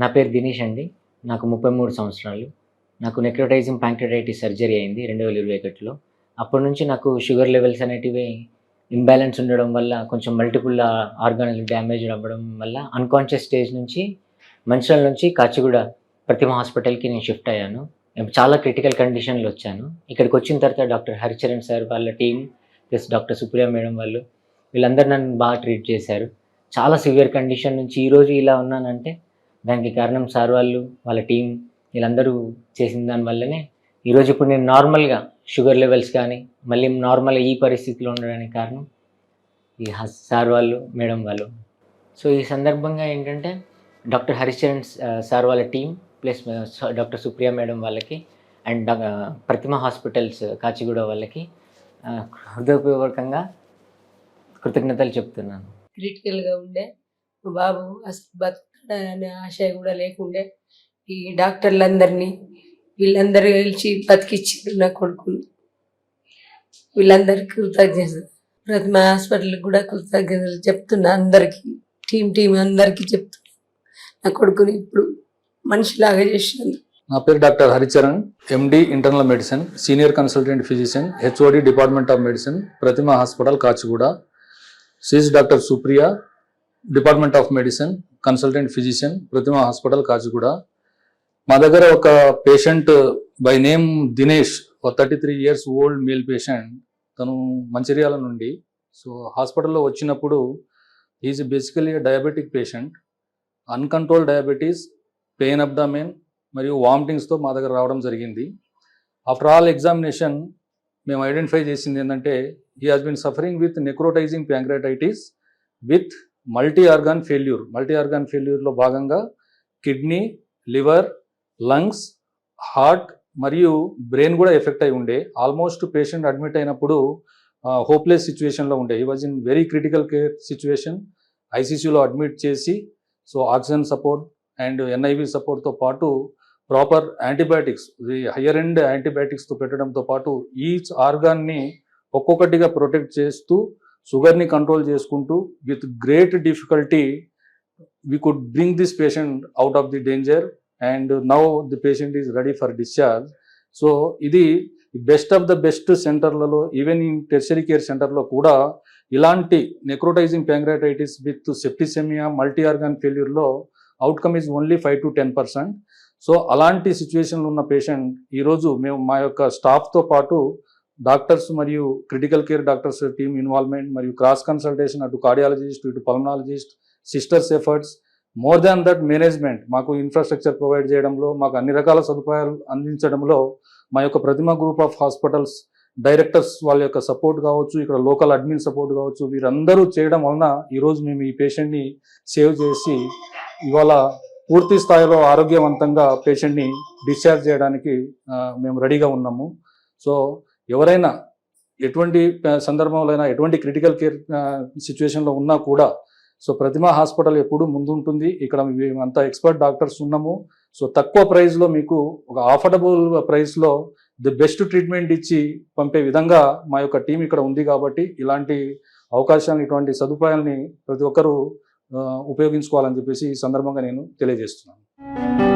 నా పేరు దినేష్ అండి. నాకు ముప్పై మూడు సంవత్సరాలు. నాకు నెక్రోటైజింగ్ ప్యాంక్రటైటిస్ సర్జరీ అయింది రెండు వేల ఇరవై ఒకటిలో. అప్పటి నుంచి నాకు షుగర్ లెవెల్స్ అనేటివి ఇంబ్యాలెన్స్ ఉండడం వల్ల కొంచెం మల్టిపుల్ ఆర్గానిక్ డ్యామేజ్ అవ్వడం వల్ల అన్కాన్షియస్ స్టేజ్ నుంచి మంచిర్యాల నుంచి కాచిగూడ ప్రతిమ హాస్పిటల్కి నేను షిఫ్ట్ అయ్యాను. చాలా క్రిటికల్ కండిషన్లో వచ్చాను. ఇక్కడికి వచ్చిన తర్వాత డాక్టర్ హరిచరణ్ సార్ వాళ్ళ team plus doctor Supriya madam వాళ్ళు వీళ్ళందరూ నన్ను బాగా ట్రీట్ చేశారు. చాలా సివియర్ కండిషన్ నుంచి ఈరోజు ఇలా ఉన్నానంటే దానికి కారణం సార్ వాళ్ళు వాళ్ళ టీం వీళ్ళందరూ చేసిన దానివల్లనే ఈరోజు ఇప్పుడు నేను నార్మల్గా షుగర్ లెవెల్స్ కానీ మళ్ళీ నార్మల్ ఈ పరిస్థితిలో ఉండడానికి కారణం ఈ సార్ వాళ్ళు మేడం వాళ్ళు. సో ఈ సందర్భంగా ఏంటంటే డాక్టర్ హరిచరణ్ సార్ వాళ్ళ team plus doctor Supriya madam వాళ్ళకి అండ్ ప్రతిమ హాస్పిటల్స్ కాచిగూడ వాళ్ళకి హృదయపూర్వకంగా కృతజ్ఞతలు చెప్తున్నాను. క్రిటికల్గా ఉండే బాబు అసలు అనే ఆశ కూడా లేకుండే. ఈ డాక్టర్లందరినీ వీళ్ళందరూ గెలిచి బతికిచ్చారు నా కొడుకును వీళ్ళందరికీ కృతజ్ఞతలు. ప్రతిమ హాస్పిటల్కి కూడా కృతజ్ఞతలు చెప్తున్నా అందరికీ టీం టీం అందరికీ చెప్తున్నా. నా కొడుకుని ఇప్పుడు మనిషిలాగా చేసినందుకు. నా పేరు doctor Haricharan MD internal medicine senior consultant physician HOD department of medicine Pratima hospital Kachiguda. She's doctor Supriya department of medicine consultant physician Pratima hospital Kachiguda మా దగ్గర ఒక పేషెంట్ బై నేమ్ దినేష్ ఒక thirty three years old male patient. తను మంచిర్యాల నుండి. So హాస్పిటల్లో వచ్చినప్పుడు is basically diabetic patient. Uncontrol diabetes pain abdomen మరియు వామిటింగ్స్తో మా దగ్గర రావడం జరిగింది. ఆఫ్టర్ ఆల్ ఎగ్జామినేషన్ మేము ఐడెంటిఫై చేసింది ఏంటంటే he has been suffering with necrotizing pancreatitis with multi organ failure multi organ ఫెయిల్యూర్లో భాగంగా కిడ్నీ లివర్ లంగ్స్ హార్ట్ మరియు బ్రెయిన్ కూడా ఎఫెక్ట్ అయి ఉండే. ఆల్మోస్ట్ పేషెంట్ అడ్మిట్ అయినప్పుడు హోప్లెస్ సిచ్యువేషన్లో ఉండే. ఈ was in very critical care situation ఐసీసీలో admit చేసి so oxygen support and NIV సపోర్ట్తో పాటు ప్రాపర్ యాంటీబయాటిక్స్ హయ్యర్ ఎండ్ యాంటీబయాటిక్స్తో పెట్టడంతో పాటు ఈచ్ ఆర్గాన్ని ఒక్కొక్కటిగా ప్రొటెక్ట్ చేస్తూ షుగర్ని కంట్రోల్ చేసుకుంటూ with great difficulty we could bring this patient out of the danger and now the patient is ready for discharge. So ఇది బెస్ట్ ఆఫ్ ద బెస్ట్ సెంటర్లలో even in tertiary care సెంటర్లో కూడా ఇలాంటి necrotizing pancreatitis with septicemia multi organ ఫెయిల్యూర్లో outcome is only five to ten percent so అలాంటి సిచ్యువేషన్లో ఉన్న patient ఈరోజు మేము మా యొక్క స్టాఫ్తో పాటు డాక్టర్స్ మరియు critical care doctors team involvement మరియు క్రాస్ కన్సల్టేషన్ అటు కార్డియాలజిస్ట్ ఇటు pulmonologist sisters efforts more than that management మాకు ఇన్ఫ్రాస్ట్రక్చర్ ప్రొవైడ్ చేయడంలో మాకు అన్ని రకాల సదుపాయాలు అందించడంలో మా యొక్క Pratima group of hospitals directors వాళ్ళ యొక్క సపోర్ట్ కావచ్చు ఇక్కడ లోకల్ అడ్మిన్ సపోర్ట్ కావచ్చు వీరందరూ చేయడం వలన ఈరోజు మేము ఈ పేషెంట్ని సేవ్ చేసి ఇవాళ పూర్తి స్థాయిలో ఆరోగ్యవంతంగా పేషెంట్ని డిశ్చార్జ్ చేయడానికి మేము రెడీగా ఉన్నాము. సో ఎవరైనా ఎటువంటి సందర్భంలో అయినా ఎటువంటి క్రిటికల్ కేర్ సిచ్యువేషన్లో ఉన్నా కూడా సో ప్రతిమ హాస్పిటల్ ఎప్పుడు ముందుంటుంది. ఇక్కడ మేమంతా ఎక్స్పర్ట్ డాక్టర్స్ ఉన్నాము. సో తక్కువ ప్రైస్లో మీకు ఒక ఆఫర్డబుల్ ప్రైస్లో ది బెస్ట్ ట్రీట్మెంట్ ఇచ్చి పంపే విధంగా మా యొక్క టీం ఇక్కడ ఉంది కాబట్టి ఇలాంటి అవకాశాన్ని ఇటువంటి సదుపాయాల్ని ప్రతి ఒక్కరూ ఉపయోగించుకోవాలని చెప్పేసి ఈ సందర్భంగా నేను తెలియజేస్తున్నాను.